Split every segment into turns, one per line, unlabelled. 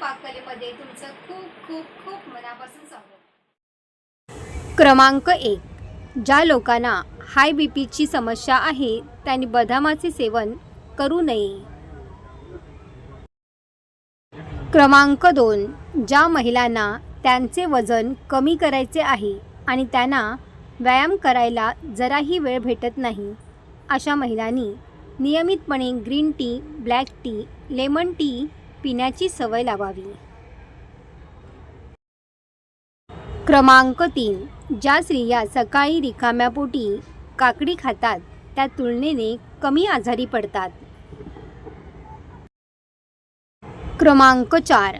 पाककलेमध्ये तुमचं खूप खूप खूप मनापासून स्वागत.
क्रमांक एक. ज्या लोकांना हाय बी पीची समस्या आहे त्यांनी बदामाचे सेवन करू नये. क्रमांक दोन. ज्या महिलांना त्यांचे वजन कमी करायचे आहे आणि त्यांना व्यायाम करायला जराही वेळ भेटत नाही अशा महिलांनी नियमितपणे green tea black tea lemon tea पिण्याची सवय लावावी. क्रमांक तीन. ज्या स्त्रिया सकाळी रिकाम्या पोटी काकडी खातात त्या तुलनेने कमी आजारी पडतात. क्रमांक चार.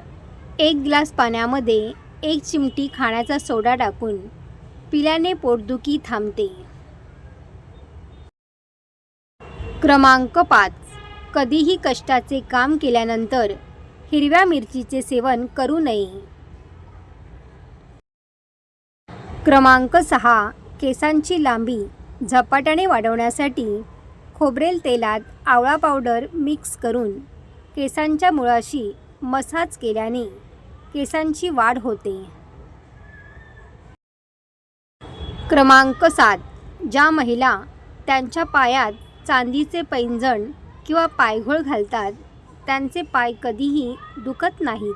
एक ग्लास पाण्यामध्ये एक चिमटी खाण्याचा सोडा टाकून पिल्याने पोटदुखी थांबते. क्रमांक पाच. कधीही कष्टाचे काम केल्यानंतर हिरव्या मिरचीचे सेवन करू नये. क्रमांक सहा केसांची लांबी झपाट्याने वाढवण्यासाठी खोबरेल तेलात आवळा पावडर मिक्स करून केसांच्या मुळाशी मसाज केल्याने केसांची वाढ होते. क्रमांक सात ज्या महिला त्यांच्या पायात चांदीचे पैंजण किंवा पायघोळ घालतात त्यांचे पाय कधीही दुखत नाहीत.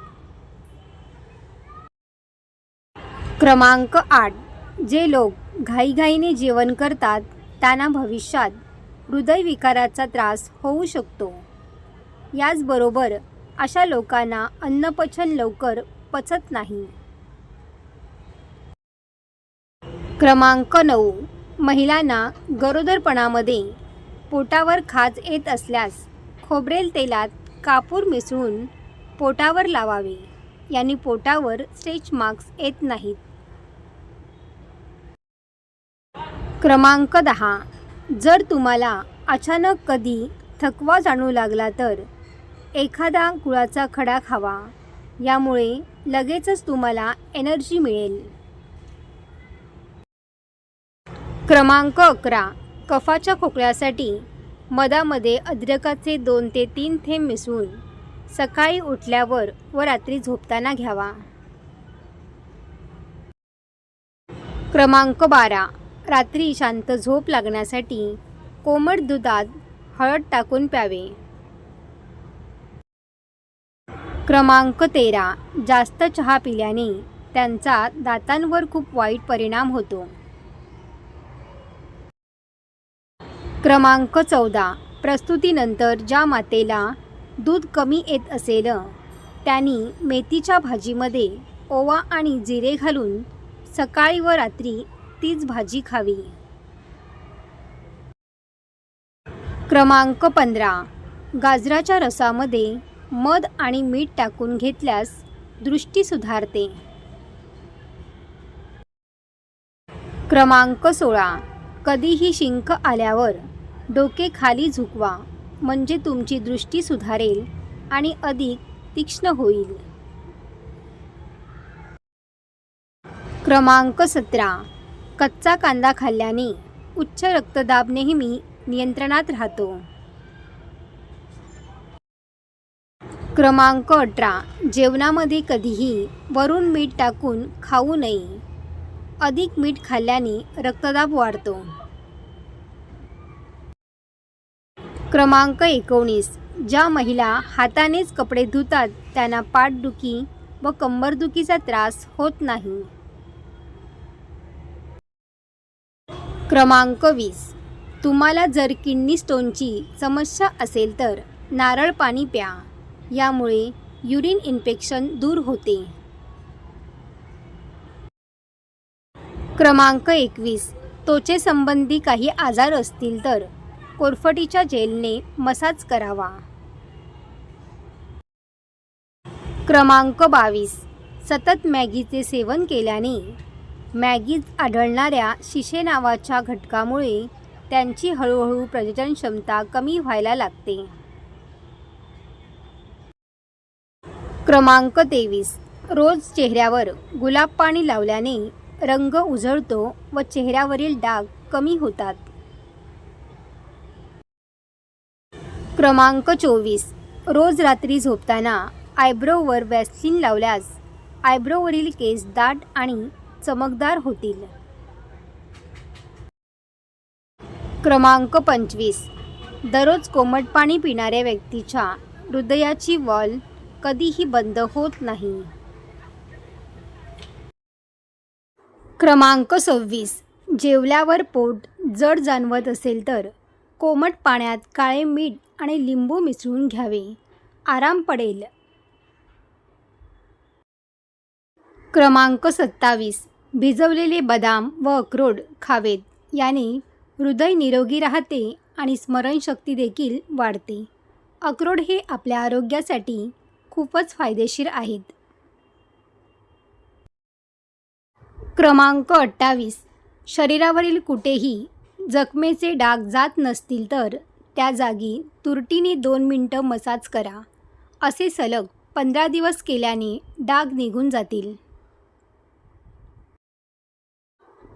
क्रमांक आठ. जे लोक घाईघाईने जेवण करतात त्यांना भविष्यात हृदयविकाराचा त्रास होऊ शकतो. याचबरोबर अशा लोकांना अन्नपचन लवकर पचत नाही. क्रमांक नऊ. महिलांना गरोदरपणामध्ये पोटावर खाज येत असल्यास खोबरेल तेलात कापूर मिसळून पोटावर लावावे. यांनी पोटावर स्टेच मार्क्स येत नाहीत. क्रमांक दहा. जर तुम्हाला अचानक कधी थकवा जाणू लागला तर एखादा गुळाचा खडा खावा. यामुळे लगेचच तुम्हाला एनर्जी मिळेल. क्रमांक अकरा. कफाच्या खोकल्यासाठी मधामध्ये अद्रकाचे दोन ते तीन थेंब मिसळून सकाळी उठल्यावर व रात्री झोपताना घ्यावा. क्रमांक बारा. रात्री शांत झोप लागण्यासाठी कोमट दुधात हळद टाकून प्यावे. क्रमांक तेरा. जास्त चहा पिल्याने त्यांचा दातांवर खूप वाईट परिणाम होतो. क्रमांक चौदा. प्रस्तुतीनंतर ज्या मातेला दूध कमी येत असेल त्यांनी मेथीच्या भाजीमध्ये ओवा आणि जिरे घालून सकाळी व रात्री तीच भाजी खावी. क्रमांक पंधरा. गाजराच्या रसामध्ये मध आणि मीठ टाकून घेतल्यास दृष्टी सुधारते. क्रमांक सोळा. कधीही शिंक आल्यावर डोके खाली झुकवा म्हणजे तुमची दृष्टी सुधारेल आणि अधिक तीक्ष्ण होईल. क्रमांक सतरा. कच्चा कांदा खाल्ल्याने उच्च रक्तदाब नेहमी नियंत्रणात राहतो. क्रमांक अठरा. जेवणामध्ये कधीही वरून मीठ टाकून खाऊ नये. अधिक मीठ खाल्ल्याने रक्तदाब वाढतो. क्रमांक एकोणीस. ज्या महिला हातानेच कपडे धुतात त्यांना पाठदुखी व कंबरदुखीचा त्रास होत नाही. क्रमांक वीस. तुम्हाला जर किडनी स्टोनची समस्या असेल तर नारळ पाणी प्या. यामुळे युरिन इन्फेक्शन दूर होते. क्रमांक एकवीस. त्वचेसंबंधी काही आजार असतील तर कोरफटीच्या जेलने मसाज करावा. क्रमांक बावीस. सतत मॅगीचे सेवन केल्याने मॅगीत आढळणाऱ्या शिशे नावाच्या घटकामुळे त्यांची हळूहळू प्रजनन क्षमता कमी व्हायला लागते. क्रमांक तेवीस. रोज चेहऱ्यावर गुलाब पाणी लावल्याने रंग उजळतो व चेहऱ्यावरील डाग कमी होतात. क्रमांक चोवीस. रोज रात्री झोपताना आयब्रोवर वॅसलिन लावल्यास आयब्रोवरील केस दाट आणि चमकदार होतील. क्रमांक पंचवीस. दररोज कोमट पाणी पिणाऱ्या व्यक्तीच्या हृदयाची वॉल कधीही बंद होत नाही. क्रमांक सव्वीस. जेवल्यावर पोट जड जाणवत असेल तर कोमट पाण्यात काळे मीठ आणि लिंबू मिसळून घ्यावे. आराम पडेल. क्रमांक सत्तावीस. भिजवलेले बदाम व अक्रोड खावेत. याने हृदय निरोगी राहते आणि स्मरणशक्ती देखील वाढते. अक्रोड हे आपल्या आरोग्यासाठी खूपच फायदेशीर आहेत. क्रमांक अठ्ठावीस. शरीरावरील कुठेही जखमेचे डाग जात नसतील तर त्या जागी तुरटीने दोन मिनटं मसाज करा. असे सलग पंधरा दिवस केल्याने डाग निघून जातील.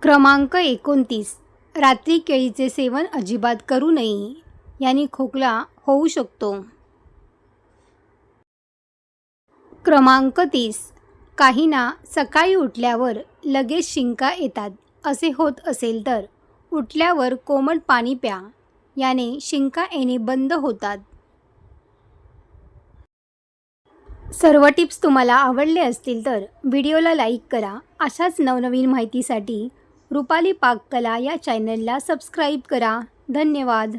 क्रमांक एकोणतीस. रात्री केळीचे सेवन अजिबात करू नये. याने खोकला होऊ शकतो. क्रमांक तीस. काहींना सकाळी उठल्यावर लगेच शिंका येतात. असे होत असेल तर उठल्यावर कोमट पाणी प्या याने शिंका येणे बंद होतात. सर्व टिप्स तुम्हाला आवडले असतील तर व्हिडिओला लाईक करा. अशाच नवनवीन माहितीसाठी रुपाली पाककला या चॅनलला सबस्क्राईब करा. धन्यवाद.